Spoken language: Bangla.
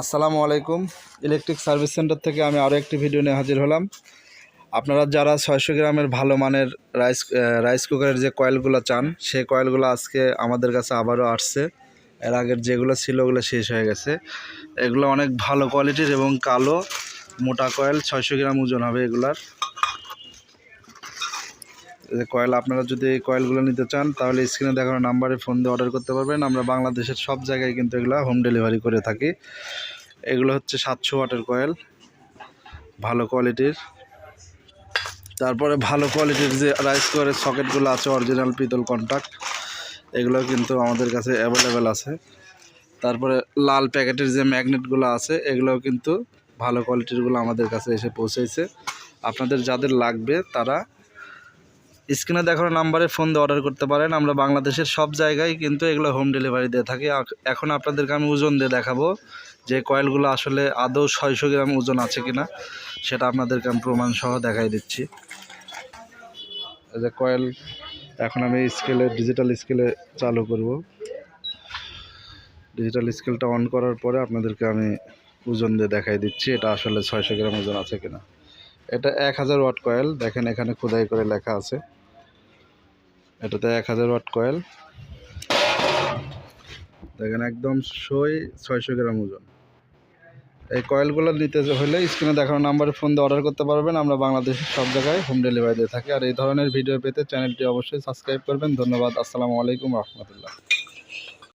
আসসালামু আলাইকুম। ইলেকট্রিক সার্ভিস সেন্টার থেকে আমি আরও একটি ভিডিও নিয়ে হাজির হলাম। আপনারা যারা ছয়শো গ্রামের ভালো মানের রাইস রাইস কুকারের যে কয়েলগুলো চান, সেই কয়েলগুলো আজকে আমাদের কাছে আবারও আসছে। এর আগের যেগুলো ছিল ওগুলো শেষ হয়ে গেছে। এগুলো অনেক ভালো কোয়ালিটির এবং কালো, মোটা কয়েল ছয়শো গ্রাম ওজন হবে এগুলার। কয়েল, আপনারা যদি এই কয়েলগুলো নিতে চান, তাহলে স্ক্রিনে দেখানো নাম্বারে ফোন দিয়ে অর্ডার করতে পারবেন। আমরা বাংলাদেশের সব জায়গায় কিন্তু এগুলো হোম ডেলিভারি করে থাকি। এগুলো হচ্ছে সাতশো ওয়াটের কয়েল, ভালো কোয়ালিটির তারপরে ভালো কোয়ালিটির যে রাইস কুকারের সকেটগুলো আছে অরিজিনাল পিতল কন্ট্যাক্ট এগুলো কিন্তু আমাদের কাছে অ্যাভেলেবেল আছে। তারপরে লাল প্যাকেটের যে ম্যাগনেটগুলো আছে, এগুলোও কিন্তু ভালো কোয়ালিটিরগুলো আমাদের কাছে এসে পৌঁছেছে। আপনাদের যাদের লাগবে, তারা স্ক্রিনে দেখানো নাম্বারে ফোন দিয়ে অর্ডার করতে পারেন। আমরা বাংলাদেশের সব জায়গায় কিন্তু এগুলো হোম ডেলিভারি দিয়ে থাকি। এখন আপনাদেরকে আমি ওজন দিয়ে দেখাবো যে কয়েলগুলো আসলে আদৌ ছয়শো গ্রাম ওজন আছে কিনা, সেটা আপনাদেরকে আমি প্রমাণ সহ দেখাই দিচ্ছি। যে কয়েল, এখন আমি স্কেলে ডিজিটাল স্কেলে চালু করব। ডিজিটাল স্কেলটা অন করার পরে আপনাদেরকে আমি ওজন দিয়ে দেখাই দিচ্ছি, এটা আসলে ছয়শো গ্রাম ওজন আছে কিনা। এটা এক হাজার ওয়াট কয়েল। দেখেন এখানে খোদাই করে লেখা আছে। এটাতে এক হাজার ওয়াট কয়েল। দেখেন একদম সই ছয়শো গ্রাম ওজন। এই কয়েলগুলো নিতে হলে স্ক্রিনে দেখানো নাম্বারে ফোন দিয়ে অর্ডার করতে পারবেন। আমরা বাংলাদেশের সব জায়গায় হোম ডেলিভারি দিয়ে থাকি। আর এই ধরনের ভিডিও পেতে চ্যানেলটি অবশ্যই সাবস্ক্রাইব করবেন। ধন্যবাদ। আসসালামু আলাইকুম রহমতুল্লাহ।